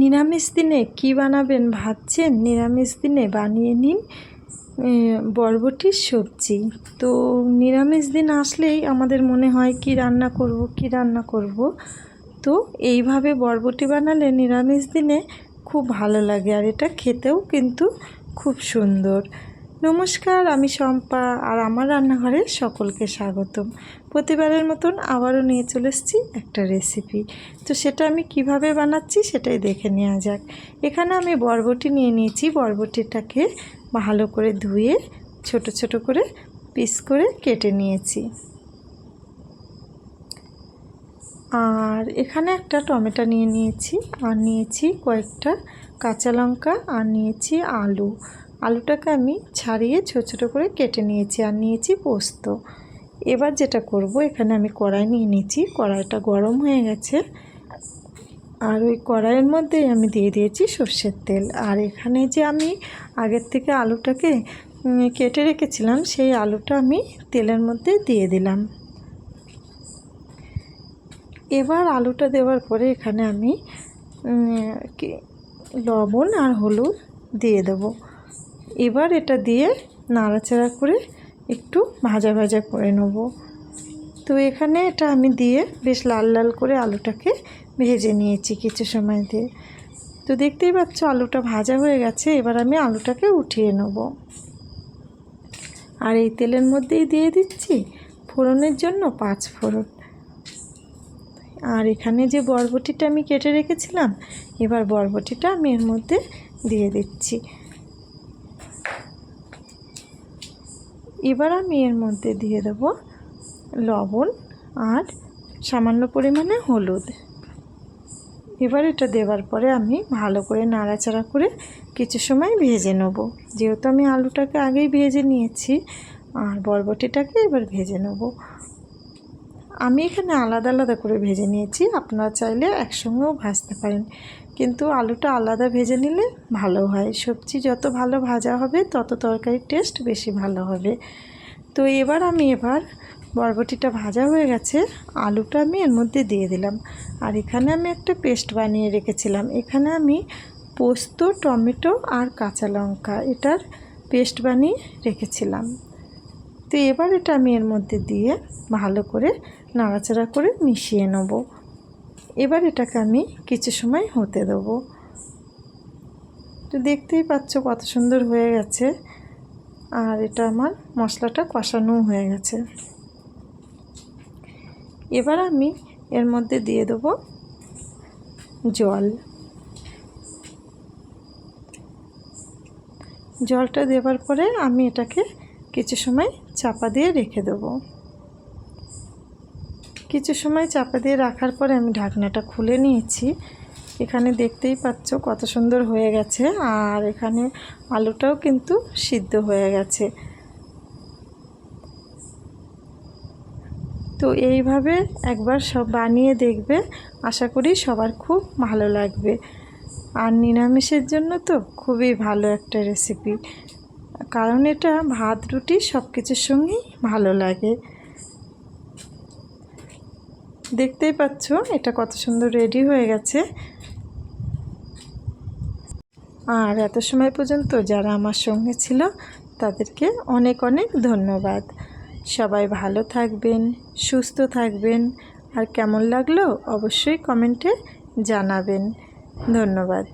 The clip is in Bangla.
নিরামিষ দিনে কি বানাবেন ভাবছেন? নিরামিষ দিনে বানিয়ে নিন বরবটির সবজি। তো নিরামিষ দিন আসলেই আমাদের মনে হয়, কি রান্না করব, কি রান্না করব? তো এইভাবে বরবটি বানালে নিরামিষ দিনে খুব ভালো লাগে, আর এটা খেতেও কিন্তু খুব সুন্দর। নমস্কার, আমি শম্পা আর আমার রান্নাঘরে সকলকে স্বাগতম। প্রতিবারের মতন আবারও নিয়ে চলে এসেছি একটা রেসিপি তো সেটা আমি কীভাবে বানাচ্ছি সেটাই দেখে নেওয়া যাক। এখানে আমি বরবটি নিয়ে নিয়েছি। বরবটিটাকে ভালো করে ধুয়ে, ছোট ছোট করে পিস করে কেটে নিয়েছি। আর এখানে একটা টমেটো নিয়ে নিয়েছি, আর নিয়েছি কয়েকটা কাঁচা লঙ্কা, আর নিয়েছি আলু। আলুটাকে আমি ছাড়িয়ে ছোটো ছোটো করে কেটে নিয়েছি আর নিয়েছি পোস্ত। এবার যেটা করব, এখানে আমি কড়াই নিয়ে নিয়েছি। কড়াইটা গরম হয়ে গেছে। আর ওই কড়াইয়ের মধ্যেই আমি দিয়ে দিয়েছি সর্ষের তেল। আর এখানে যে আমি আগের থেকে আলুটাকে কেটে রেখেছিলাম, সেই আলুটা আমি তেলের মধ্যে দিয়ে দিলাম। এবার আলুটা দেওয়ার পরে এখানে আমি লবণ আর হলুদ দিয়ে দেবো। এবার এটা দিয়ে নাড়াচাড়া করে একটু ভাজা ভাজা করে নেব। তো এখানে এটা আমি দিয়ে বেশ লাল লাল করে আলুটাকে ভেজে নিয়েছি কিছু সময় দিয়ে। তো দেখতেই পাচ্ছ আলুটা ভাজা হয়ে গেছে, এবার আমি আলুটাকে উঠিয়ে নেব। আর এই তেলের মধ্যেই দিয়ে দিচ্ছি ফোড়নের জন্য পাঁচ ফোড়ন। আর এখানে যে বরবটিটা আমি কেটে রেখেছিলাম, এবার বরবটিটা আমি এর মধ্যে দিয়ে দিচ্ছি। এবার আমি এর মধ্যে দিয়ে দেব লবণ আর সামান্য পরিমাণে হলুদ। এবার এটা দেওয়ার পরে আমি ভালো করে নাড়াচাড়া করে কিছু সময় ভেজে নেব। যেহেতু আমি আলুটাকে আগেই ভেজে নিয়েছি, আর বরবটিটাকে এবার ভেজে নেব। আমি এখানে আলাদা আলাদা করে ভেজে নিয়েছি, আপনারা চাইলে একসঙ্গেও ভাজতে পারেন। কিন্তু আলুটা আলাদা ভেজে নিলে ভালো হয়। সবজি যত ভালো ভাজা হবে, তত তরকারির টেস্ট বেশি ভালো হবে। তো এবার আমি এবার বরবটিটা ভাজা হয়ে গেছে, আলুটা আমি এর মধ্যে দিয়ে দিলাম। আর এখানে আমি একটা পেস্ট বানিয়ে রেখেছিলাম। এখানে আমি পোস্ত, টমেটো আর কাঁচা লঙ্কা এটার পেস্ট বানিয়ে রেখেছিলাম। তো এবার এটা আমি এর মধ্যে দিয়ে ভালো করে নাড়াচাড়া করে মিশিয়ে নেব। এবার এটাকে আমি কিছু সময় হতে দেবো। তো দেখতেই পাচ্ছ কত সুন্দর হয়ে গেছে। আর এটা আমার মশলাটা কষানো হয়ে গেছে। এবার আমি এর মধ্যে দিয়ে দেবো জল। জলটা দেওয়ার পরে আমি এটাকে কিছু সময় চাপা দিয়ে রেখে দেবো। কিছু সময় চাপা দিয়ে রাখার পরে আমি ঢাকনাটা খুলে নিয়েছি। এখানে দেখতেই পাচ্ছ কত সুন্দর হয়ে গেছে আর এখানে আলুটাও কিন্তু সিদ্ধ হয়ে গেছে। তো এইভাবে একবার সব বানিয়ে দেখবে, আশা করি সবার খুব ভালো লাগবে। আর নিরামিষের জন্য তো খুবই ভালো একটা রেসিপি কারণ এটা ভাত, রুটি সব কিছুর সঙ্গেই ভালো লাগে। দেখতেই পাচ্ছ, এটা কত সুন্দর রেডি হয়ে গেছে। আর এত সময় পর্যন্ত যারা আমার সঙ্গে ছিল, তাদেরকে অনেক অনেক ধন্যবাদ। সবাই ভালো থাকবেন, সুস্থ থাকবেন, আর কেমন লাগল অবশ্যই কমেন্টে জানাবেন। ধন্যবাদ।